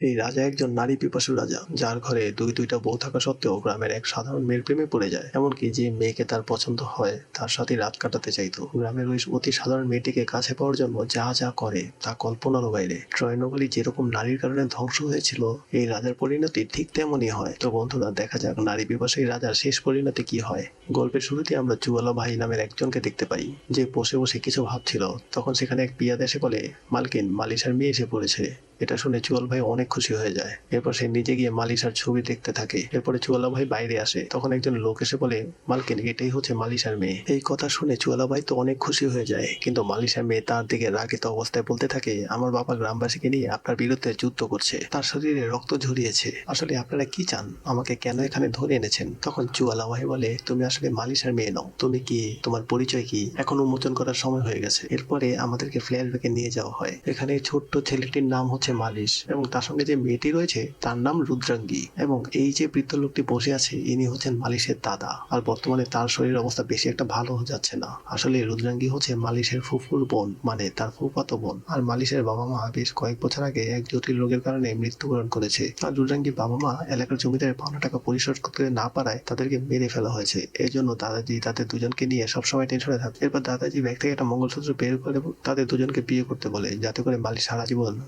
এই রাজা একজন নারী পিপাসু রাজা, যার ঘরে দুই দুইটা বউ থাকা সত্ত্বেও গ্রামের এক সাধারণ মেয়ের প্রেমে পড়ে যায়। এমনকি যে মেয়েকে তার পছন্দ হয়, তার সাথে রাত কাটাতে চাইতো। গ্রামের ওই অতি সাধারণ মেয়েটিকে কাছে পাওয়ার জন্য যা যা করে, তা কল্পনারও বাইরে। ট্রয়নগরী যেরকম নারীর কারণে ধ্বংস হয়েছিল, এই রাজার পরিণতি ঠিক তেমনই হয়। তো বন্ধুরা, দেখা যাক নারী পিপাসী রাজার শেষ পরিণতি কি হয়। গল্পের শুরুতে আমরা জুয়ালা ভাই নামের একজনকে দেখতে পাই, যে বসে বসে কিছু ভাবছিল। তখন সেখানে এক পিয়াদ এসে বলে, মালকিন, মালিশার মেয়ে এসে পড়েছে। এটা শুনে চুয়াল ভাই অনেক খুশি হয়ে যায়। এরপর সে নিজে গিয়ে মালিশার ছবি দেখতে থাকে। এরপরে চুয়ালা ভাই বাইরে আসে। তখন একজন লোক এসে বলে, মালকিন, এটাই হচ্ছে মালিশার মেয়ে। এই কথা শুনে চুয়ালা ভাই তো অনেক খুশি হয়ে যায়। কিন্তু মালিশার মেয়ে তার দিকে রাগিত অবস্থায় বলতে থাকে, আমার বাবা গ্রামবাসীকে নিয়ে আপনার বিরুদ্ধে যুদ্ধ করছে। তার শরীরে রক্ত ঝরিয়েছে। আসলে আপনারা কি চান? আমাকে কেন এখানে ধরে এনেছেন? তখন চুয়ালা ভাই বলে, তুমি আসলে মালিশার মেয়ে নও। তুমি কি, তোমার পরিচয় কি? এখন উন্মোচন করার সময় হয়ে গেছে। এরপরে আমাদেরকে ফ্ল্যাশব্যাকে নিয়ে যাওয়া হয়। এখানে ছোট্ট ছেলেটির নাম হচ্ছে মালিশ এবং তার সঙ্গে যে মেয়েটি রয়েছে, তার নাম রুদ্রাঙ্গী এবং এই যে বৃদ্ধ লোকটি বসে আছে, ইনি হচ্ছেন মালিশের দাদা। আর বর্তমানে তার শরীরের অবস্থা বেশি একটা ভালো যাচ্ছে না। আসলে রুদ্রাঙ্গী হচ্ছে মালিশের ফুফুর বোন মানে তার ফুফাতো বোন। আর মালিশের বাবা মা বেশ কয়েক বছর আগে এক জটিল রোগের কারণে মৃত্যুবরণ করেছে। আর রুদ্রাঙ্গীর বাবা মা এলাকার জমিদারের পাওনা টাকা পরিশোধ করতে না পারায় তাদেরকে মেরে ফেলা হয়েছে। এই জন্য দাদাজি তাদের দুজনকে নিয়ে সবসময় টেনশনে থাকে। এরপর দাদাজি ব্যাগ থেকে একটা মঙ্গলসূত্র বের করে তাদের দুজনকে বিয়ে করতে বলে, যাতে করে মালিশ সারা জীবন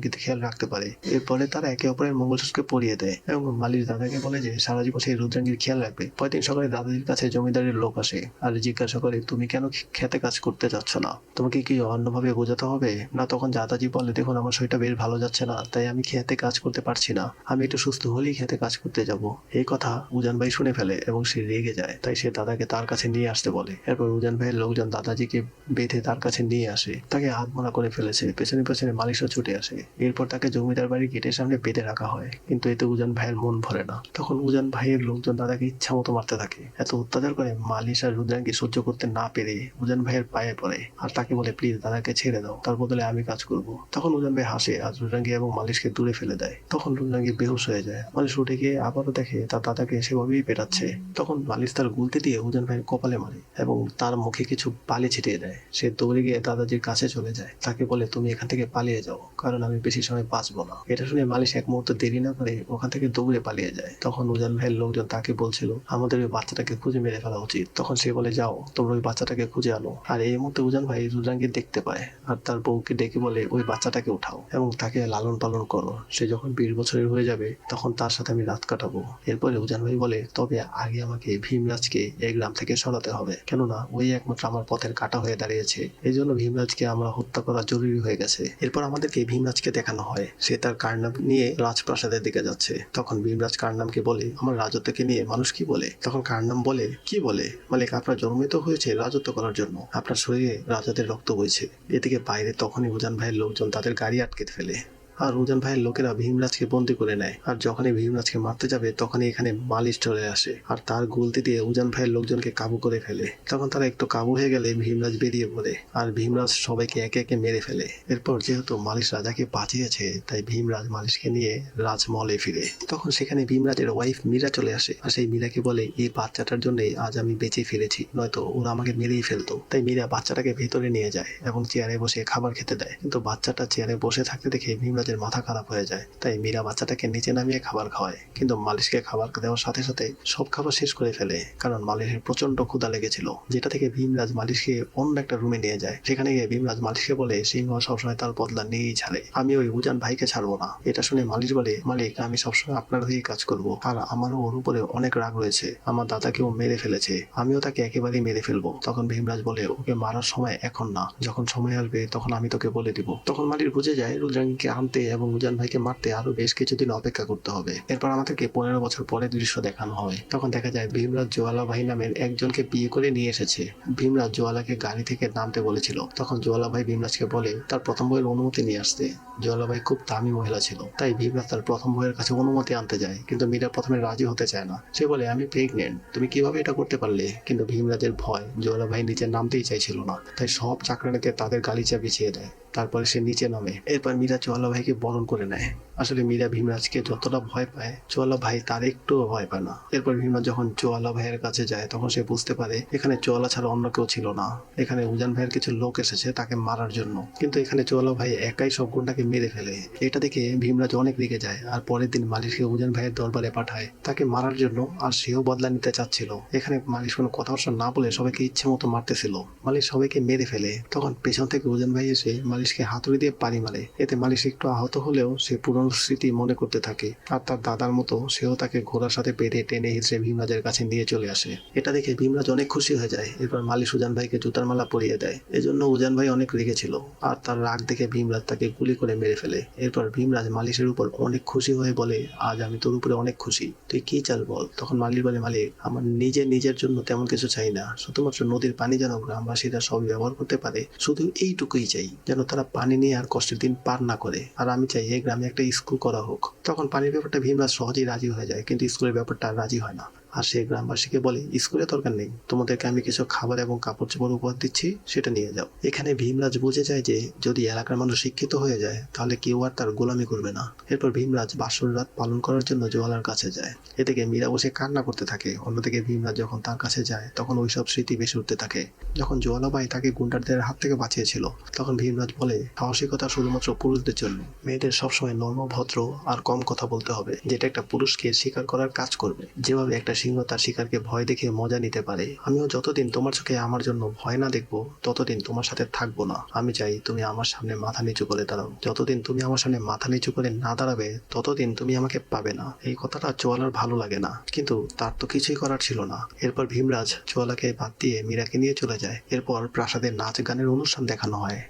রুদ্রাঙ্গীতে খেয়াল রাখতে পারে। এরপরে তারা একে অপরের মঙ্গলসূত্রকে পরিয়ে দেয় এবং মালির দাদাকে বলে যে, সারা জীবন সেই রুদ্রাঙ্গীর খেয়াল রাখবে। পরদিন সকালে দাদাজির কাছে জমিদারের লোক আসে আর জিজ্ঞাসা করে, তুমি কেন খেতে কাজ করতে যাচ্ছ না? তোমাকে কি অন্যভাবে বোঝাতে হবে? না, তখন দাদাজি বলে, দেখুন, আমার শরীরটা বেশ ভালো যাচ্ছে না, তাই আমি খেতে কাজ করতে পারছি না। আমি একটু সুস্থ হলেই খেতে কাজ করতে যাব। এই কথা উজান ভাই শুনে ফেলে এবং সে রেগে যায়। তাই সে দাদাকে তার কাছে নিয়ে আসতে বলে। এরপর উজান ভাইয়ের লোকজন দাদাজিকে বেঁধে তার কাছে নিয়ে আসে। তাকে হাত মোড়া করে ফেলেছে। পেছনে পেছনে মালিশও ছুটে আসে। এরপর তাকে জমিদার বাড়ির গেটের সামনে বেঁধে রাখা হয়। কিন্তু এতে উজান ভাইয়ের মন ভরে না। তখন উজান ভাইয়ের লোকজন দাদাকে ইচ্ছা মতো মারতে থাকে। এত অত্যাচার করে মালিশ আর রুদ্রাঙ্গি সহ্য করতে না পেরে উজান ভাইয়ের পায়ে পড়ে। আর তাকে বলে, প্লিজ দাদাকে ছেড়ে দাও। তার বদলে আমি কাজ করব। তখন উজান ভাই হাসে আর রুদ্রাঙ্গি এবং মালিশকে দূরে ফেলে দেয়। তখন রুদ্রাঙ্গি বেহুশ হয়ে যায়। মালিশ উঠে গিয়ে আবারও দেখে তার দাদাকে সেভাবেই পেটাচ্ছে। তখন মালিশ তার গুলতে দিয়ে উজান ভাইয়ের কপালে মারে এবং তার মুখে কিছু বালি ছিটিয়ে দেয়। সে দৌড়ে গিয়ে দাদাজির কাছে চলে যায়। তাকে বলে, তুমি এখান থেকে পালিয়ে যাও। কারণ আমি বেশি সময় বাঁচবো না। এটা শুনে মালিশ এক মুহূর্ত দেরি না করে ওখান থেকে দৌড়ে পালিয়ে যায়। তখন উজান ভাইয়ের লোকজন তাকে বলছিল, আমাদের ওই বাচ্চাটাকে খুঁজে মেরে ফেলা উচিত। তখন সে বলে, যাও, তোমরা ওই বাচ্চাটাকে খুঁজে আনো। আর এই মুহূর্তে উজান ভাই রুদ্রাঙ্গি দেখতে পায় আর তার বউকে ডেকে বলে, ওই বাচ্চাটাকে উঠাও এবং তাকে লালন পালন করো। সে যখন বিশ বছরের হয়ে যাবে, তখন তার সাথে আমি রাত কাটাবো। এরপরে উজান ভাই বলে, তবে আগে আমাকে ভীমরাজকে এই গ্রাম থেকে সরাতে হবে। কেননা ওই একমাত্র আমার পথের কাটা হয়ে দাঁড়িয়েছে। এই জন্য ভীমরাজকে আমরা হত্যা করা জরুরি হয়ে গেছে। এরপর আমাদেরকে ভীমরাজকে দেখানো হয়। সে তার কারনাম নিয়ে রাজপ্রাসাদের দিকে যাচ্ছে। তখন ভীমরাজ কারনামকে বলে, আমার রাজত্বকে নিয়ে মানুষ কি বলে? তখন কারনাম বলে, কি বলে? মালিক, আপনার জন্মিত হয়েছে রাজত্ব করার জন্য। আপনার শরীরে রাজাদের রক্ত বইছে। এদিকে বাইরে তখনই উজান ভাইয়ের লোকজন তাদের গাড়ি আটকে ফেলে। আর উজান ভাইয়ের লোকেরা ভীমরাজকে বন্দি করে নেয়। আর যখনই ভীমরাজকে মারতে যাবে, তখনই এখানে মালিশ চলে আসে। আর তার গুলতি দিয়ে উজান ভাইয়ের লোকজনকে কাবু করে ফেলে। তখন তারা একটু কাবু হয়ে গেলে ভীমরাজ বেরিয়ে পড়ে। আর ভীমরাজ সবাইকে একে একে মেরে ফেলে। এরপর যেহেতু মালিশ রাজাকে বাঁচিয়েছে, তাই ভীমরাজ মালিশকে নিয়ে রাজমহলে ফিরে। তখন সেখানে ভীমরাজের ওয়াইফ মীরা চলে আসে। আর সেই মীরাকে বলে, এই বাচ্চাটার জন্যই আজ আমি বেঁচে ফিরেছি। নয়তো ওরা আমাকে মেরেই ফেলতো। তাই মীরা বাচ্চাটাকে ভেতরে নিয়ে যায় এবং চেয়ারে বসে খাবার খেতে দেয়। কিন্তু বাচ্চাটা চেয়ারে বসে থাকতে দেখে ভীমরাজের মাথা খারাপ হয়ে যায়। তাই মীরা বাচ্চাটাকে নিচে নামিয়ে খাবার খাওয়ায়। কিন্তু মালিশকে খাবার দেওয়ার সাথে সাথে সব খাবার শেষ করে ফেলে। কারণ মালিশের প্রচণ্ড ক্ষুধা লেগেছিল। যেটা থেকে ভীমরাজ মালিশকে অন্য একটা রুমে নিয়ে যায়। সেখানে গিয়ে ভীমরাজ মালিশকে বলে, সিংহ সবসময় তার বদলা নিয়েই ছাড়ে। আমি ওই উজান ভাইকে ছাড়বো না। এটা শুনে মালিশ বলে, মালিক, আমি সবসময় আপনার হয়েই কাজ করব। আর আমারও ওর উপরে অনেক রাগ রয়েছে। আমার দাদাকেও মেরে ফেলেছে। আমিও তাকে একেবারেই মেরে ফেলব। তখন ভীমরাজ বলে, ওকে মারার সময় এখন না। যখন সময় আসবে, তখন আমি তোকে বলে দিব। তখন মালিক বুঝে যায়, রুদ্রাঙ্গীকে আনতে এবং উজান ভাইকে মারতে আরও বেশ কিছুদিন অপেক্ষা করতে হবে। এরপর আমাদেরকে পনেরো বছর পরে দৃশ্য দেখানো হয় তখন দেখা যায় ভীমরাজ জোয়ালা ভাই নামের একজনকে বিয়ে করে নিয়ে এসেছে। ভীমরাজ জোয়ালাকে গাড়ি থেকে নামতে বলেছিল। তখন জোয়ালা ভাই ভীমরাজকে বলে, তার প্রথম বইয়ের অনুমতি নিয়ে আসতে। জোয়ালা ভাই খুব দামি মহিলা ছিল। তাই ভীমরাজ তার প্রথম বইয়ের কাছে অনুমতি আনতে যায়। কিন্তু মীরা প্রথমে রাজি হতে চায় না। সে বলে, আমি প্রেগনেন্ট তুমি কীভাবে এটা করতে পারলে? কিন্তু ভীমরাজের ভয় জোয়ালা ভাই নিচে নামতেই চাইছিল না। তাই সব চাকরানিতে তাদের গালিচা বিছিয়ে দেয়। তারপরে সে নিচে নামে। এরপর মীরা ওয়ালা ভাইকে বরণ করে নেয়। আসলে মীরা ভীমরাজকে যতটা ভয় পায়, চোয়ালা ভাই তার একটুও ভয় পায় না। এরপর ভীমরাজ যখন চোয়ালা ভাইয়ের কাছে যায়, তখন সে বুঝতে পারে এখানে চোয়ালা ছাড়া অন্য কেউ ছিল না। এখানে উজান ভাইয়ের কিছু লোক এসেছে তাকে মারার জন্য। কিন্তু এখানে চোয়ালা ভাই একাই সব গুন্ডাকে মেরে ফেলে। এটা দেখে ভীমরাজ অনেক রেগে যায় আর পরের দিন মালিশকে উজান ভাইয়ের দরবারে পাঠায়। তাকে মারার জন্য আর সেও বদলা নিতে চাচ্ছিল। এখানে মালিশ কোনো কথাবার্তা না বলে সবাইকে ইচ্ছে মতো মারতেছিল। মালিশ সবাইকে মেরে ফেলে। তখন পেছন থেকে উজান ভাই এসে মালিশকে হাতুড়ি দিয়ে পানি মারে। এতে মালিশ একটু আহত হলেও সে পুরনো স্মৃতি মনে করতে থাকে, আর তার দাদার মতো সেও তাকে ঘোড়ার সাথে পেটে টেনে হিঁচড়ে ভীমরাজের কাছে নিয়ে চলে আসে। এটা দেখে ভীমরাজ অনেক খুশি হয়ে যায়। এরপর মালিশ উজান ভাইকে জুতার মালা পরিয়ে দেয়। এজন্য উজান ভাই অনেক রেগেছিল, আর তার রাগ দেখে ভীমরাজ তাকে গুলি করে মেরে ফেলে। এরপর ভীমরাজ মালিশের উপর অনেক খুশি হয়ে বলে, আজ আমি তোর উপরে অনেক খুশি। তুই কি চাল বল? তখন মালিক বলে, মালিক, আমার নিজে নিজের জন্য তেমন কিছু চাই না। শুধুমাত্র নদীর পানি যেন গ্রামবাসীরা সব ব্যবহার করতে পারে, শুধু এইটুকুই চাই, যেন তারা পানি নিয়ে আর কষ্টের দিন পার না করে। আর আমি চাই এই গ্রামে একটা স্কুল করা হোক, তখন পানির ব্যাপারটা ভীমরাজ সহজেই রাজি হয়ে যায়, কিন্তু স্কুলের ব্যাপারটা রাজি হয় না। আর সে গ্রামবাসীকে বলে, স্কুলে দরকার নেই। তোমাদেরকে আমি কিছু খাবার এবং কাপড় চোপড় উপহার দিচ্ছি, সেটা নিয়ে যাও। এখানে ভীমরাজ বুঝে যায় যে, যদি এলাকার মানুষ শিক্ষিত হয়ে যায়, তাহলে কেউ আর তার গোলামি করবে না। এরপর ভীমরাজ বাসর রাত পালন করার জন্য জোয়ালার কাছে যায়। এদিকে মীরা বসে কান্না করতে থাকে। অন্যদিকে ভীমরাজ যখন তার কাছে যায়, তখন ওইসব স্মৃতি বেশি উঠতে থাকে। যখন জোয়ালাবাই তাকে গুন্ডারদের হাত থেকে বাঁচিয়েছিল, তখন ভীমরাজ বলে, সাহসিকতা শুধুমাত্র পুরুষদের জন্য। মেয়েদের সবসময় নর্ম, ভদ্র আর কম কথা বলতে হবে। যেটা একটা পুরুষকে স্বীকার করার কাজ করবে। যেভাবে একটা সিংহ তার শিকারকে ভয় দেখে মজা নিতে পারে। আমিও যতদিন তোমার চোখে আমার জন্য ভয় না দেখব, ততদিন তোমার সাথে থাকব না। আমি চাই তুমি আমার সামনে মাথা নিচু করে দাঁড়াও। যতদিন তুমি আমার সামনে মাথা নিচু করে না দাঁড়াবে, ততদিন তুমি আমাকে পাবে না। এই কথাটা চোয়ালার ভালো লাগে না। কিন্তু তার তো কিছুই করার ছিল না। এরপর ভীমরাজ চোয়ালাকে বাদ দিয়ে মীরাকে নিয়ে চলে যায়। এরপর প্রাসাদে নাচ গানের অনুষ্ঠান দেখানো হয়।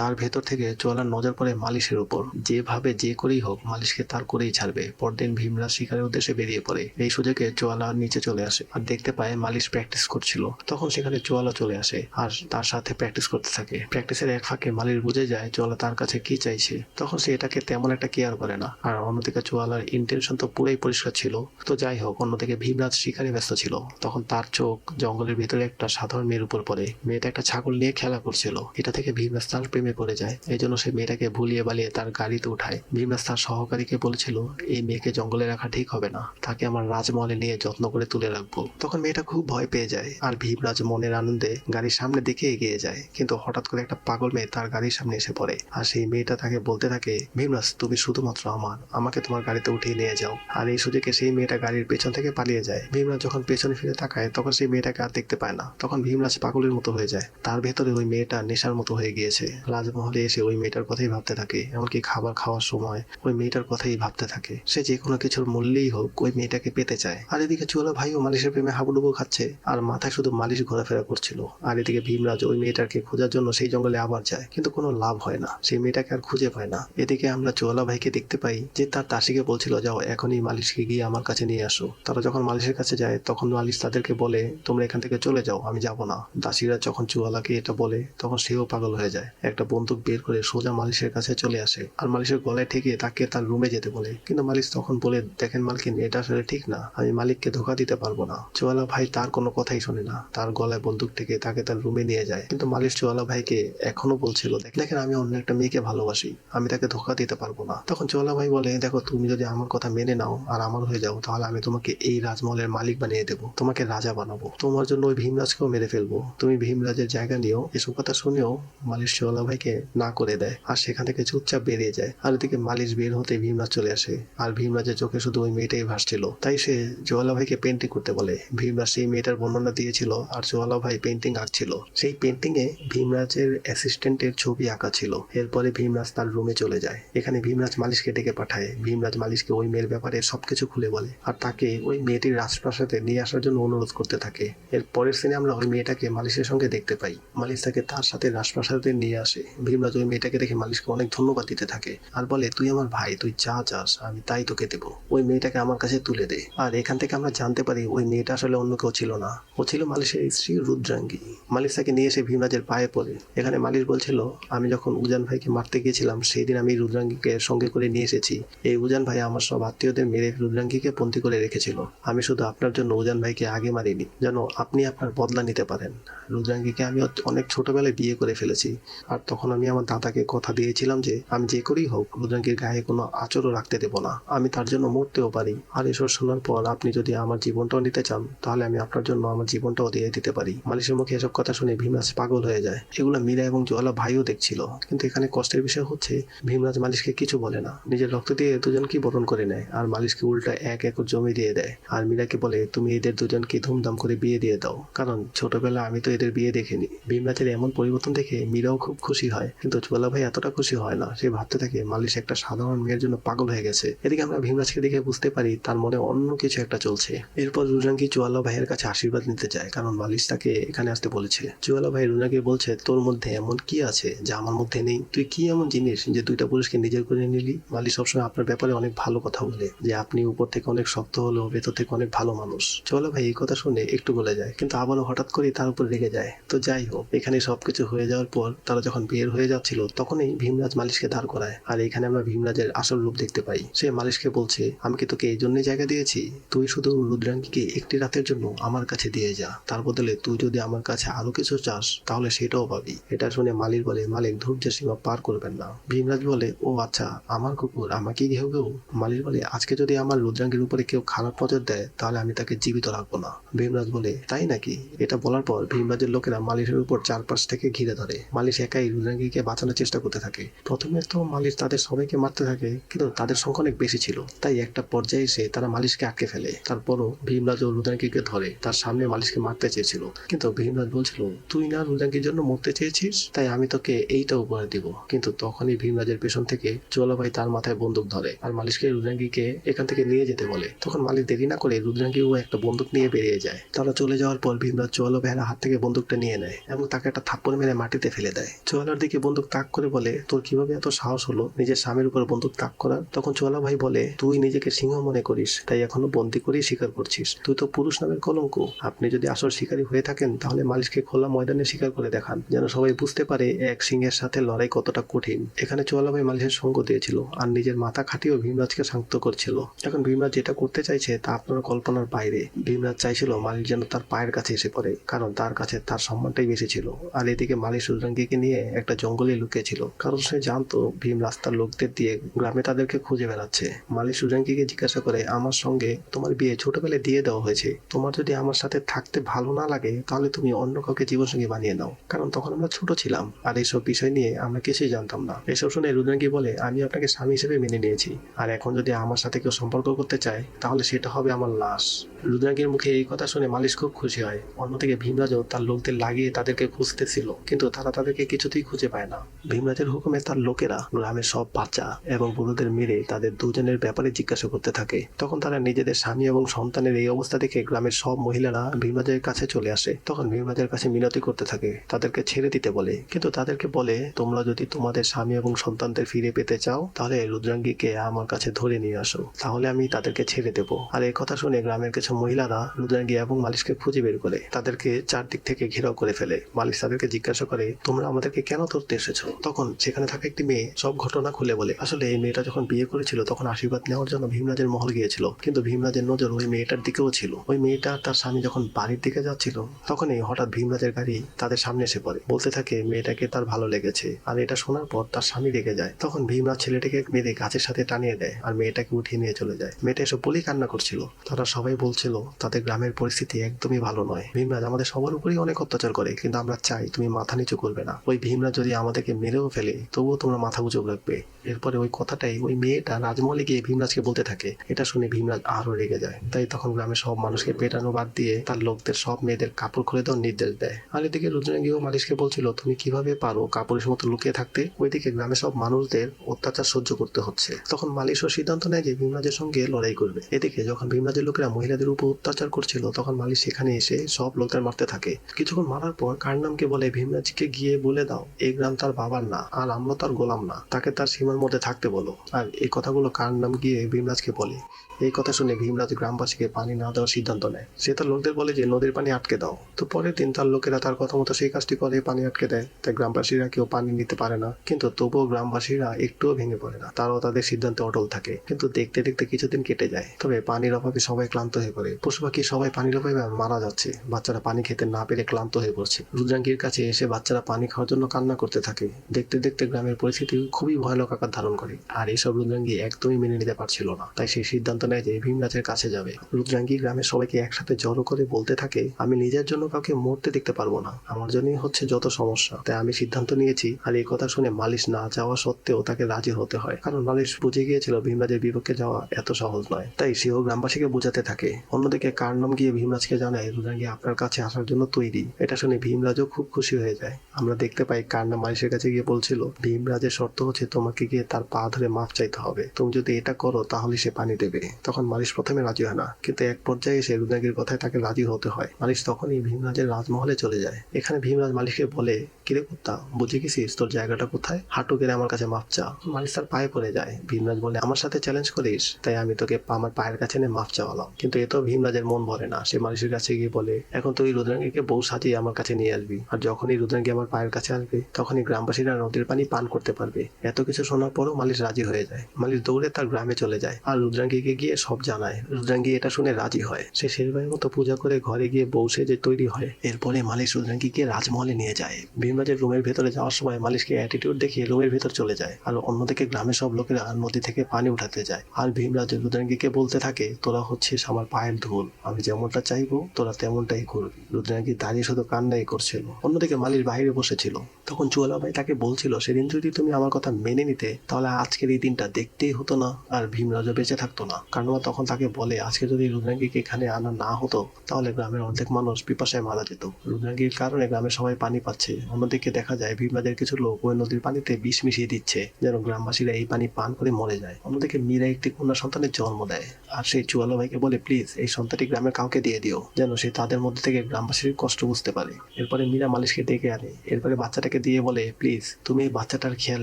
তার ভেতর থেকে চোয়ালার নজর পড়ে মালিশের উপর। যেভাবে যে করেই হোক, মালিশকে তার করেই ছাড়বে। পরদিন ভীমরাজ শিকারের উদ্দেশ্যে বেরিয়ে পড়ে। এই সুযোগে চোয়ালা নিচে চলে আসে আর দেখতে পায় মালিশ প্র্যাকটিস করছিল। তখন সেখানে চোয়ালা চলে আসে আর তার সাথে প্র্যাকটিস করতে থাকে। প্র্যাকটিসের এক ফাঁকে মালিশ বুঝে যায় চোয়ালা তার কাছে কি চাইছে। তখন সে এটাকে তেমন একটা কেয়ার করে না। আর অন্যদিকে চোয়ালার ইন্টেনশন তো পুরোই পরিষ্কার ছিল। তো যাই হোক, অন্যদিকে ভীমরাজ শিকারে ব্যস্ত ছিল। তখন তার চোখ জঙ্গলের ভেতরে একটা সাধারণ মেয়ের উপর পড়ে। মেয়েটা একটা ছাগল নিয়ে খেলা করছিল। এটা থেকে ভীমরাজ তার প্রেমে পড়ে যায়। এই জন্য সে মেয়েটাকে ভুলিয়ে বালিয়ে তার গাড়িতে উঠায়। ভীমরাজ তার সহকারীকে বলেছিল, এই মেয়েকে জঙ্গলে রাখা ঠিক হবে না। তাকে আমার রাজমহলে নিয়ে যত্ন করে তুলে রাখব। তখন মেয়েটা খুব ভয় পেয়ে যায় আর ভীমরাজ মনের আনন্দে গাড়ির সামনে দিকে এগিয়ে যায়। কিন্তু হঠাৎ করে একটা পাগল মেয়ে তার গাড়ির সামনে এসে পড়ে আর সেই মেয়েটা তাকে বলতে থাকে, ভীমরাজ, তুমি শুধুমাত্র আমার। আমাকে তোমার গাড়িতে উঠিয়ে নিয়ে যাও। আর এই সুযোগে সেই মেয়েটা গাড়ির পেছন থেকে পালিয়ে যায়। ভীমরাজ যখন পেছনে ফিরে তাকায়, তখন সেই মেয়েটাকে আর দেখতে পায় না। তখন ভীমরাজ পাগলের মতো হয়ে যায়। তার ভেতরে ওই মেয়েটা নেশার মতো হয়ে গিয়েছে। রাজমহলে এসে ওই মেয়েটার কথাই ভাবতে থাকে, এমনকি খাবার খাওয়ার সময় ওই মেয়েটার কথাই ভাবতে থাকে। সে যে কোনো কিছুর মূল্যেই হোক ওই মেয়েটাকে পেতে চায়। আর এদিকে চুয়ালা ভাইও মালিশের প্রেমে হাবুডুবু খাচ্ছে, আর মাথায় শুধু মালিশ ঘোরাফেরা করছিল। আর এদিকে ভীমরাজ ওই মেয়েটাকে খোঁজার জন্য সেই জঙ্গলে আবার যায়, কিন্তু কোনো লাভ হয় না। সেই মেয়েটাকে আর খুঁজে পায় না। এদিকে আমরা চোয়ালা ভাইকে দেখতে পাই যে তার দাসীকে বলছিল, যাও এখনই মালিশকে গিয়ে আমার কাছে নিয়ে আসো। তারা যখন মালিশের কাছে যায়, তখন মালিশ তাদেরকে বলে, তোমরা এখান থেকে চলে যাও, আমি যাব না। দাসীরা যখন চুয়ালাকে এটা বলে, তখন সেও পাগল হয়ে যায়। বন্দুক বের করে সোজা মালিশের কাছে চলে আসে। আর মালিশের গলায় ঠেকিয়ে তাকে তার রুমে যেতে বলে। কিন্তু মালিশ তখন বলে, দেখেন মালকিন, এটা আসলে ঠিক না। আমি মালিককে ধোকা দিতে পারব না। চুয়ালা ভাই তার কোনো কথাই শোনে না। তার গলায় বন্দুক ঠেকে তাকে তার রুমে নিয়ে যায়। কিন্তু মালিশ চুয়ালা ভাইকে এখনও বলছিল দেখেন, আমি অন্য একটা মেয়েকে ভালোবাসি। আমি তাকে ধোকা দিতে পারব না। তখন চুয়ালা ভাই বলে, দেখো, তুমি যদি আমার কথা মেনে নাও আর আমার হয়ে যাও, তাহলে আমি তোমাকে এই রাজমহলের মালিক বানিয়ে দেবো। তোমাকে রাজা বানাবো। তোমার জন্য ওই ভীমরাজকেও মেরে ফেলব। তুমি ভীমরাজের জায়গা নিও। এসব কথা শুনেও মালিশ চুয়ালা ভাইকে না করে দেয়। আর সেখান থেকে চুপচাপ বেরিয়ে যায়। আর এদিকে মালিশ বের হতে ভীমরাজ চলে আসে। আর ভীমরাজের চোখে শুধু ওই মেয়েটাই ভাসছিল। তাই সে জোয়ালা ভাইকে পেন্টিং করতে বলে। ভীমরাজ সেই মেয়েটার বর্ণনা দিয়েছিল আর জোয়ালা ভাই পেন্টিং আঁকছিল। সেই পেন্টিং এ ভীমরাজের অ্যাসিস্ট্যান্টের ছবি আঁকা ছিল। এরপরে ভীমরাজ তার রুমে চলে যায়। এখানে ভীমরাজ মালিশকে ডেকে পাঠায়। ভীমরাজ মালিশকে ওই মেয়ের ব্যাপারে সবকিছু খুলে বলে। আর তাকে ওই মেয়েটির রাজপ্রাসাদে নিয়ে আসার জন্য অনুরোধ করতে থাকে। এর পরের সিনে আমরা ওই মেয়েটাকে মালিশের সঙ্গে দেখতে পাই। মালিশ তাকে তার সাথে রাজপ্রাসাদে নিয়ে আসে ভীমরাজ ওই মেয়েটাকে দেখে মালিশকে অনেক ধন্যবাদ দিতে থাকে। আর বলে, তুই আমার ভাই, তুই যা চাস, আমি তাই তোকে দেবো। ওই মেয়েটাকে আমার কাছে তুলে দে। আর এখান থেকে আমরা জানতে পারি, ওই মেয়েটা আসলে অন্য কেউ ছিল না। ও ছিল মালিশের স্ত্রী রুদ্রাঙ্গী। মালিশ তাকে নিয়ে এসে ভীমরাজের পায়ে পড়ে। এখানে মালিশ বলছিল, আমি যখন উজান ভাইকে মারতে গিয়েছিলাম সেই দিন আমি রুদ্রাঙ্গীকে সঙ্গে করে নিয়ে এসেছি। এই উজান ভাই আমার সব আত্মীয়দের মেরে রুদ্রাঙ্গীকে বন্দি করে রেখেছিল। আমি শুধু আপনার জন্য উজান ভাইকে আগে মারিনি, যেন আপনি আপনার বদলা নিতে পারেন। রুদ্রাঙ্গীকে আমি অনেক ছোটবেলায় বিয়ে করে ফেলেছি। আর তখন আমি আমার দাদাকে কথা দিয়েছিলাম যে, আমি যে করেই হোক রুদ্রাঙ্গীর গায়ে কোনো আচরও রাখতে দেবো না। আমি তার জন্য মরতেও পারি। আর এসব শোনার পর আপনি যদি আমার জীবনটাও নিতে চান, তাহলে আমি আপনার জন্য আমার জীবনটাও দিয়ে দিতে পারি। মালিশের মুখে এসব কথা শুনে ভীমরাজ পাগল হয়ে যায়। এগুলো মীরা এবং জোয়ালা ভাইও দেখছিল। কিন্তু এখানে কষ্টের বিষয় হচ্ছে, ভীমরাজ মালিশকে কিছু বলে না। নিজের রক্ত দিয়ে দুজনকে বরণ করে নেয় আর মালিশকে উল্টা এক একর জমি দিয়ে দেয়। আর মীরাকে বলে, তুমি এদের দুজনকে ধুমধাম করে বিয়ে দিয়ে দাও। কারণ ছোটবেলা আমি তো এদের বিয়ে দেখিনি। ভীমরাজের এমন পরিবর্তন দেখে মীরাও খুব খুশি হয়। কিন্তু জোয়ালা ভাই এতটা খুশি হয় না। সে ভাবতে থাকে, মালিশ একটা সাধারণ মেয়ের জন্য পাগল হয়ে গেছে। এদিকে আমরা ভীমরাজকে দেখে বুঝতে পারি, তার মনে অন্য কিছু একটা চলছে। এরপর রুজাঙ্গি জোয়ালা ভাইয়ের কাছে আশীর্বাদ নিতে যায়, কারণ মালিশ তাকে এখানে আসতে বলেছে। জোয়ালা ভাই রুজাঙ্গি বলছে, তোর মধ্যে এমন কি আছে যা আমার মধ্যে নেই? তুই কি এমন জিনিস যে দুইটা পুরুষকে নিজের করে নিলি? মালিশ সবসময় আপনার ব্যাপারে অনেক ভালো কথা বলে, যে আপনি উপর থেকে অনেক শক্ত হলেও ভেতর থেকে অনেক ভালো মানুষ। জোয়ালা ভাই এই কথা শুনে একটু বলে যায়, কিন্তু আবারও হঠাৎ করে তার উপর রেগে যায়। তো যাই হোক, এখানে সবকিছু হয়ে যাওয়ার পর তারা যখন বের হয়ে যাচ্ছিল, তখনই ভীমরাজ মালিশকে দাঁড় করায়। আর এখানে আমরা ভীমরাজের আসল রূপ দেখতে পাই। সে মালিশকে বলছে, আমি কি তোকে এই জন্যই জায়গা দিয়েছি? তুই শুধু রুদ্রাঙ্গীকে একটি রাতের জন্য আমার কাছে দিয়ে যা। তার বদলে তুই যদি আমার কাছে আরও কিছু চাস, তাহলে সেটাও পাবি। এটা শুনে মালিক বলে, মালিক ধৈর্যের সীমা পার করবেন না। ভীমরাজ বলে, ও আচ্ছা আমার কুকুর আমাকে ঘেউ ঘেউ? মালিক বলে, আজকে যদি আমার রুদ্রাঙ্গের উপরে কেউ খারাপ নজর দেয়, তাহলে আমি তাকে জীবিত রাখব না। ভীমরাজ বলে, তাই নাকি? এটা বলার পর ভীমরাজের লোকেরা মালিশের উপর চারপাশ থেকে ঘিরে ধরে। মালিশ একাই রুদ্রাঙ্গীকে বাঁচানোর চেষ্টা করতে থাকে। প্রথমে তো মালিশ তাদের সবাইকে মারতে থাকে, কিন্তু তাদের সংখ্যা অনেক বেশি ছিল। তাই একটা পর্যায়ে এসে তারা মালিশকে আটকে ফেলে। তারপরও ভীমরাজ ও রুদ্রাঙ্গীকে ধরে। তার সামনে মালিশকে মারতে চেয়েছিল। কিন্তু ভীমরাজ বলছিল, তুই না রুদ্রাঙ্গীর জন্য মরতে চেয়েছিস? তাই আমি তোকে এইটা উপহার দিব। কিন্তু তখনই ভীমরাজের পেছন থেকে চোলাভাই তার মাথায় বন্দুক ধরে আর মালিশকে রুদ্রাঙ্গীকে এখান থেকে নিয়ে যেতে বলে। তখন মালিক দেরি না করে রুদ্রাঙ্গীও একটা বন্দুক নিয়ে বেরিয়ে যায়। তারা চলে যাওয়ার পর ভীমরাজ চোয়ালো ভাইয়ের হাত থেকে বন্দুকটা নিয়ে নেয় এবং তাকে একটা থাপ্পড় মেরে মাটিতে ফেলে দেয়। চোয়ালার দিকে বন্দুক তাক করে বলে, তোর কীভাবে এত সাহস হলো? নিজের স্বামীর উপর বন্দুক তাক করার? তখন চোয়ালা ভাই বলে, তুই নিজেকে সিংহ মনে করিস, তাই এখনও বন্দি করেই স্বীকার করছিস। তুই তো পুরুষ নামের কলঙ্ক। আপনি যদি আসল শিকারী হয়ে থাকেন, তাহলে মালিশকে খোলা ময়দানে স্বীকার করে দেখান, যেন সবাই বুঝতে পারে এক সিংহের সাথে লড়াই কতটা কঠিন। এখানে চোয়ালা ভাই মালিশের সঙ্গ দিয়েছিল, আর নিজের মাথা খাটিয়েও ভীমরাজকে শান্ত করছিল। এখন ভীমরাজ যেটা করতে চাইছে, তা আপনার কল্পনার বাইরে। ভীমরাজ চাইছিল মালিক যেন তার পায়ের কাছে এসে পড়ে, কারণ তার কাছে তার সম্মানটাই বেশি ছিল। আর এদিকে মালিক সুরঙ্গীকে নিয়ে একটা জঙ্গলে লুকিয়েছিল কারণ সে জানতো ভীম রাস্তার লোকদের দিয়ে গ্রামে তাদেরকে খুঁজে বেড়াচ্ছে। মালিক সুরঙ্গীকে জিজ্ঞাসা করে, আমার সঙ্গে তোমার বিয়ে ছোটবেলায় দিয়ে দেওয়া হয়েছে। তোমার যদি আমার সাথে থাকতে ভালো না লাগে, তাহলে তুমি অন্য কাউকে জীবনসঙ্গী বানিয়ে নাও। কারণ তখন আমরা ছোট ছিলাম, আর এইসব বিষয় নিয়ে আমরা কিছুই জানতাম না। এসব শুনে রুদ্রাঙ্গী বলে, আমি আপনাকে স্বামী হিসেবে মেনে নিয়েছি, আর এখন যদি আমার সাথে কেউ সম্পর্ক করতে চায়, তাহলে সেটা হবে আমার লাশ। রুদ্রাঙ্গীর মুখে এই কথা শুনে মালিশ খুব খুশি হয়। অন্যদিকে ভীমরাজও তার লোকদের লাগিয়ে তাদেরকে খুঁজতেছিল, কিন্তু তারা তাদেরকে কিছুতেই খুঁজে পায় না। ভীমরাজের হুকুমে তার লোকেরা গ্রামের সব বাচ্চা এবং বুড়োদের মেরে তাদের দুজনের ব্যাপারে জিজ্ঞাসা করতে থাকে। তখন তারা নিজেদের স্বামী এবং সন্তানের এই অবস্থা দেখে গ্রামের সব মহিলারা ভীমরাজের কাছে চলে আসে। তখন ভীমরাজের কাছে মিনতি করতে থাকে, তাদেরকে ছেড়ে দিতে বলে। কিন্তু তাদেরকে বলে, তোমরা যদি তোমাদের স্বামী এবং সন্তানদের ফিরে পেতে চাও, তাহলে রুদ্রাঙ্গীকে আমার কাছে ধরে নিয়ে আসো। তাহলে আমি তাদেরকে ছেড়ে দেবো। আর এই কথা শুনে গ্রামের কিছু মহিলারা রুদ্রাঙ্গী এবং মালিশকে খুঁজে বের করে। তাদেরকে চারদিক থেকে ঘেরাও করে ফেলে। মালিশ তাদেরকে জিজ্ঞাসা করে, তোমরা আমাদেরকে কেন ধরতে এসেছ? তখন সেখানে থাকা একটি মেয়ে সব ঘটনা খুলে বলে। আসলে এই মেয়েটা যখন বিয়ে করেছিল, তখন আশীর্বাদ নেওয়ার জন্য ভীমরাজের মহল গিয়েছিল। কিন্তু ভীমরাজের নজর ওই মেয়েটার দিকেও ছিল। ওই মেয়েটা তার স্বামী যখন বাড়ির দিকে যাচ্ছিল, তখনই হঠাৎ ভীমরাজের গাড়ি তাদের সামনে এসে পড়ে। বলতে থাকে, মেয়েটাকে তার ভালো লেগেছে। আর এটা শোনার পর তার স্বামী রেগে যায়। তখন ভীমরাজ ছেলেটাকে মেরে গাছের সাথে টানিয়ে দেয় আর মেয়েটাকে উঠিয়ে নিয়ে চলে যায়। মেয়েটা এসব বলেই কান্না করছিল। তারা সবাই বলছিল, তাদের গ্রামের পরিস্থিতি একদমই ভালো নয়। ভীমরাজ, আমাদের সবার উপরেই অনেক অত্যাচার করে, কিন্তু আমরা চাই তুমি মাথা নিচু করবে না। ওই ভীমরাজ যদি আমাদেরকে মেরেও ফেলে তবুও তোমরা মাথা গুজব রাখবে। এরপরে ওই কথাটাই ওই মেয়েটা রাজমহলে গিয়ে ভীমরাজকে বলতে থাকে। এটা শুনে ভীমরাজ আরও রেগে যায়। তাই তখন গ্রামের সব মানুষকে পেটানো বাদ দিয়ে তার লোকদের সব মেয়েদের কাপড় খুলে দেওয়ার নির্দেশ দেয়। আর এদিকে রুদ্রাঙ্গীও মালিশকে বলছিল, তুমি কীভাবে পারো কাপড়ের মতো লুকিয়ে থাকতে? ওইদিকে গ্রামের সব মানুষদের অত্যাচার সহ্য করতে হচ্ছে। তখন মালিশও সিদ্ধান্ত নেয় যে ভীমরাজের সঙ্গে লড়াই করবে। এদিকে যখন ভীমরাজের লোকেরা মহিলাদের উপর অত্যাচার করছিল, তখন মালিশ সেখানে এসে সব লোকদের মারতে থাকে। কিছুক্ষণ মারার পর কার নামকে বলে, ভীমরাজকে গিয়ে বলে দাও, এই গ্রাম তার বাবার না, আর আমরা তার গোলাম না। তাকে তার সীমা রুমের মধ্যে থাকতে বলো। আর এই কথাগুলো কার নাম গিয়ে ভীমরাজকে বলে? এই কথা শুনে ভীমরাজ গ্রামবাসীকে পানি না দেওয়ার সিদ্ধান্ত নেয়। সে তার লোকদের বলে যে, নদীর পানি আটকে দাও। তো পরের দিন তার লোকেরা তার কথা মতো সেই কাজটি করে, পানি আটকে দেয়। তাই গ্রামবাসীরা কেউ পানি নিতে পারে না। কিন্তু তবুও গ্রামবাসীরা একটুও ভেঙে পড়ে না। তারাও তাদের সিদ্ধান্তে অটল থাকে। কিন্তু দেখতে দেখতে কিছুদিন কেটে যায়। তবে পানির অভাবে সবাই ক্লান্ত হয়ে পড়ে। পশু পাখি সবাই পানির অভাবে মারা যাচ্ছে। বাচ্চারা পানি খেতে না পেরে ক্লান্ত হয়ে পড়ছে। রুদ্রাঙ্গীর কাছে এসে বাচ্চারা পানি খাওয়ার জন্য কান্না করতে থাকে। দেখতে দেখতে গ্রামের পরিস্থিতি খুবই ভয়ানক আকার ধারণ করে। আর এসব রুদ্রাঙ্গী একদমই মেনে নিতে পারছিল না। তাই সেই সিদ্ধান্ত নেয় যে ভীমরাজের কাছে যাবে। রুদ্রাঙ্গী গ্রামের সবাইকে একসাথে জড়ো করে বলতে থাকে, আমি নিজের জন্য কাউকে মরতে দেখতে পারব না। আমার জন্যই হচ্ছে যত সমস্যা। তাই আমি সিদ্ধান্ত নিয়েছি আর এই কথা শুনে মালিশ না যাওয়া সত্ত্বেও তাকে রাজি হতে হয়। কারণ মালিশ বুঝে গিয়েছিল ভীমরাজের বিপক্ষে যাওয়া এত সহজ নয়। তাই সেও গ্রামবাসীকে বোঝাতে থাকে। অন্যদিকে কারনাম গিয়ে ভীমরাজকে জানায় রুদ্রাঙ্গী আপনার কাছে আসার জন্য তৈরি। এটা শুনে ভীমরাজও খুব খুশি হয়ে যায়। আমরা দেখতে পাই কারনাম মালিশের কাছে গিয়ে বলছিল ভীমরাজের শর্ত হচ্ছে তোমাকে গিয়ে তার পা ধরে মাপ চাইতে হবে। তুমি যদি এটা করো তাহলে সে পানি দেবে। তখন মালিশ প্রথমে রাজি হয় না। কিন্তু এক পর্যায়ে এসে রুদ্রাঙ্গীর কথায় তাকে রাজি হতে হয়। মালিশ তখনই ভীমরাজের রাজমহলে চলে যায়। এখানে ভীমরাজ মালিশকে বলে কিরে কুত্তা বুঝে গেছিস তোর জায়গাটা কোথায়? হাঁটু গেলে আমার কাছে মাপ চা। মালিশ তার পায়ে পড়ে যায়। ভীমরাজ বলে, আমার সাথে চ্যালেঞ্জ করিস? তাই আমি তোকে আমার পায়ের কাছে নিয়ে মাপ চাওয়ালাম। কিন্তু এত ভীমরাজের মন ভরে না। সে মালিশের কাছে গিয়ে বলে, এখন তুই রুদ্রাঙ্গীকে বউ সাজিয়ে আমার কাছে নিয়ে আসবি। আর যখনই রুদ্রাঙ্গী আমার পায়ের কাছে আসবে, তখনই গ্রামবাসীরা নদীর পানি পান করতে পারবে। এত কিছু শোনার পরও মালিশ রাজি হয়ে যায়। মালিশ দৌড়ে তার গ্রামে চলে যায়। আর রুদ্রাঙ্গীকে গিয়ে সব জানায়। রুদ্রাঙ্গী এটা শুনে রাজি হয়। সে শেষবারের মতো পূজা করে ঘরে গিয়ে বউ যে তৈরি হয়। এরপরে মালিশ রুদ্রাঙ্গীকে রাজমহলে নিয়ে যায়। ভীমরাজের রুমের ভেতরে যাওয়ার সময় মালিশকে অ্যাটিটিউড দেখিয়ে রুমের ভেতর চলে যায় আর অন্যদিকে গ্রামের সব লোকেরা নদী থেকে পানি উঠাতে যায়। আর ভীমরাজ রুদ্রাঙ্গীকে বলতে থাকে, তোরা হচ্ছিস আমার পায়ের ধুল। আমি যেমনটা চাইব, তোরা তেমনটাই করবি। রুদ্রাঙ্গী দাঁড়িয়ে শুধু কান্নাই করছিল। অন্যদিকে মালির বাইরে বসেছিল। তখন চুয়ালা ভাই তাকে বলছিল, সেদিন যদি তুমি আমার কথা মেনে নিতে, তাহলে আজকের এই দিনটা দেখতেই হতো না আর ভীমরাজও বেঁচে থাকতো না। কারণ তখন তাকে বলে, আজকে যদি রুদ্রাঙ্গীকে এখানে আনা না হতো, তাহলে গ্রামের অর্ধেক মানুষ পিপাসায় মারা যেত। রুদ্রাঙ্গীর কারণে গ্রামের সবাই পানি পাচ্ছে। অন্যদিকে দেখা যায়, ভীমরাজের কিছু লোক ওই নদীর পানিতে বিষ মিশিয়ে দিচ্ছে, যেন গ্রামবাসীরা এই পানি পান করে মরে যায়। অন্যদিকে মীরা একটি কন্যা সন্তানের জন্ম দেয়। আর সেই চুয়ালো ভাইকে বলে, প্লিজ, এই সন্তানটি গ্রামের কাউকে দিয়ে দিও, যেন সে তাদের মধ্যে থেকে গ্রামবাসীর কষ্ট বুঝতে পারে। এরপরে মীরা মালিশকে ডেকে আনে। এরপরে বাচ্চাটাকে দিয়ে বলে, প্লিজ, তুমি এই বাচ্চাটার খেয়াল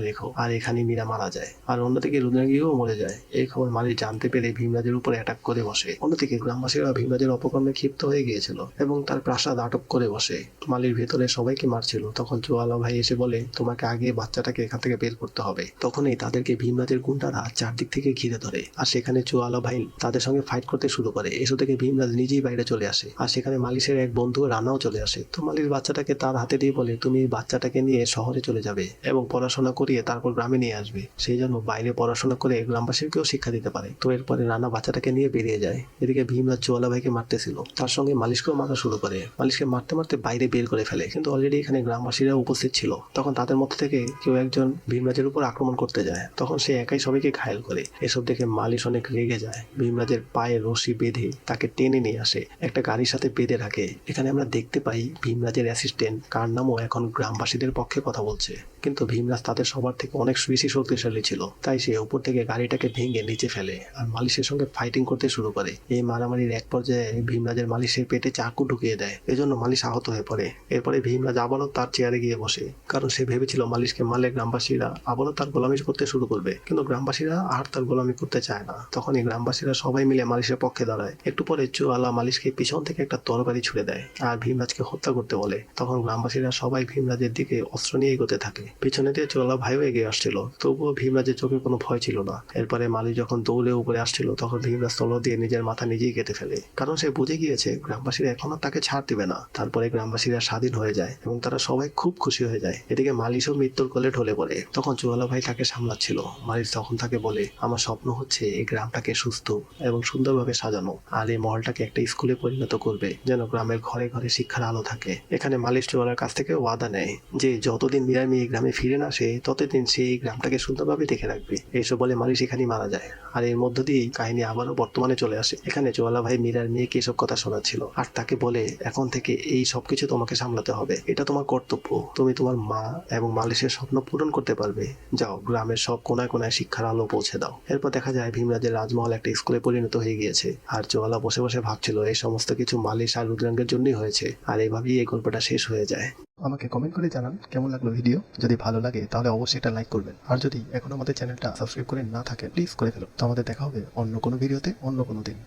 রেখো, আর এখানে মীরা মারা যায়। আর অন্যদিকে রুদ্রাঙ্গীও মরে যায়। এই খবর মালিশ জানতে পেরে ভীমরাজের উপরে অ্যাটাক করে বসে। অন্যদিকে গ্রামবাসীরা ভীমরাজের অপকর্মে ক্ষিপ্ত হয়ে গিয়েছিল এবং তার প্রাসাদ আটক করে বসে। মালির ভেতরে সবাইকে মারছিল। তখন চুয়ালা ভাই এসে বলে, তোমাকে আগে বাচ্চাটাকে এখান থেকে বের করতে হবে। তখনই তাদেরকে ভীমরাজের গুন্ডারা চারদিক থেকে ঘিরে ধরে। আর সেখানে চুয়ালা ভাই তাদের সঙ্গে ফাইট করতে শুরু করে। এসো থেকে ভীমরাজ নিজেই বাইরে চলে আসে। আর সেখানে মালিশের এক বন্ধু রানাও চলে আসে। তো মালির বাচ্চাটাকে তার হাতে দিয়ে বলে, তুমি বাচ্চাটাকে নিয়ে শহরে চলে যাবে এবং পড়াশোনা করিয়ে তারপর গ্রামে নিয়ে আসবে। সেই জন্য বাইরে পড়াশোনা করে গ্রামবাসীকেও শিক্ষা দিতে পারে। তো এরপরে রানা বাচ্চাটাকে নিয়ে বেরিয়ে যায়। এদিকে ভীমরাজ চুয়ালা ভাইকে মারতেছিল। তার সঙ্গে মালিশকেও মারা শুরু করে। মালিশকে মারতে মারতে বাইরে বের করে ফেলে। কিন্তু অলরেডি এখানে গ্রামবাসীরা উপস্থিত ছিল। তখন তাদের মধ্যে থেকে কেউ একজন ভীমরাজের উপর আক্রমণ করতে যায়। তখন সে একাই সবাইকে ঘায়ল করে। এসব দেখে মালিশ অনেক রেগে যায়। ভীমরাজের পায়ে রশি বেঁধে তাকে টেনে নিয়ে আসে। একটা গাড়ির সাথে বেঁধে রাখে। এখানে আমরা দেখতে পাই ভীমরাজের অ্যাসিস্ট্যান্ট কার নামও এখন গ্রামবাসীদের পক্ষে কথা বলছে। কিন্তু ভীমরাজ তাদের সবার থেকে অনেক বেশি শক্তিশালী ছিল। তাই সে উপর থেকে গাড়িটাকে ভেঙে নিচে ফেলে। আর মালিশের সঙ্গে ফাইটিং করতে শুরু করে। এই মারামারির এক পর্যায়ে ভীমরাজের মালিশের পেটে চাকু ঢুকিয়ে দেয়। এজন্য মালিশ আহত হয়ে পড়ে। এরপরে ভীমরাজ আবারও তার চেয়ারে গিয়ে বসে। কারণ সে ভেবেছিল মালিশকে মারলে গ্রামবাসীরা আবারও তার গোলামি করতে শুরু করবে। কিন্তু গ্রামবাসীরা আর তার গোলামি করতে চায় না। তখনই গ্রামবাসীরা সবাই মিলে মালিশের পক্ষে দাঁড়ায়। একটু পরে চুয়ালা মালিশকে পিছন থেকে একটা তরবারি ছুড়ে দেয় আর ভীমরাজকে হত্যা করতে বলে। তখন গ্রামবাসীরা সবাই ভীমরাজের দিকে অস্ত্র নিয়ে এগোতে থাকে। পিছনে দিয়ে চুয়ালা ভাইও এগিয়ে আসছিল। তবুও ভীমরাজের চোখে কোনো ভয় ছিল না। এরপরে মালিশ যখন দৌড়ে উপরে আসছিল তখন ভীমরাজ তল দিয়ে নিজের মাথা নিজেই কেটে ফেলে। কারণ সে বুঝে গিয়েছে, গ্রামবাসীরা এখন তাকে ছাড় দিবে না। তারপরে গ্রামবাসীরা স্বাধীন হয়ে যায় এবং তারা সবাই খুব খুশি হয়ে যায়। এদিকে মালিশও মৃত্যুর কোলে ঢলে পড়ে। তখন চুয়ালা ভাই তাকে সামলাচ্ছিল। মালিশ তখন তাকে বলে, আমার স্বপ্ন হচ্ছে এই গ্রামটাকে সুস্থ এবং সুন্দরভাবে সাজানো আর এই মহলটাকে একটা স্কুলে পরিণত করবে, যেন গ্রামের ঘরে ঘরে শিক্ষার আলো থাকে। এখানে মালিশ চুয়ালার কাছ থেকে ওয়াদা নেয় যে, যতদিন মিরামি এই গ্রামে ফিরে না আসে, ততদিন সে এই গ্রামটাকে সুন্দরভাবে দেখে রাখবে। এইসব বলে মালিশ এখানেই মারা যায়। আর এর মধ্য দিয়েই কাহিনী আবারও বর্তমানে চলে আসে। এখানে চোয়ালা ভাই, মীরার মেয়েকে এসব কথা শোনাচ্ছিল আর তাকে বলে, এখন থেকে এই সবকিছু তোমাকে সামলাতে হবে। এটা তোমার কর্তব্য। তুমি তোমার মা এবং মালিশের স্বপ্ন পূরণ করতে পারবে। যাও, গ্রামের সব কোনায় কোনায় শিক্ষার আলো পৌঁছে দাও। এরপর দেখা যায়, ভীমরাজের রাজমহল একটা স্কুলে পরিণত হয়ে গিয়েছে আর জোয়ালা বসে বসে ভাবছিল, এই সমস্ত কিছু মালিশ আর রুদ্রাঙ্গের জন্যই হয়েছে। আর এইভাবেই এই গল্পটা শেষ হয়ে যায়। আমাকে কমেন্ট করে জানান কেমন লাগল ভিডিও যদি ভালো লাগে, তাহলে অবশ্যই এটা লাইক করবেন। আর যদি এখন আমাদের চ্যানেলটা সাবস্ক্রাইব করে না থাকে প্লিজ করে ফেলুন। তো আমাদের দেখা হবে অন্য কোনো ভিডিওতে অন্য কোনো দিন।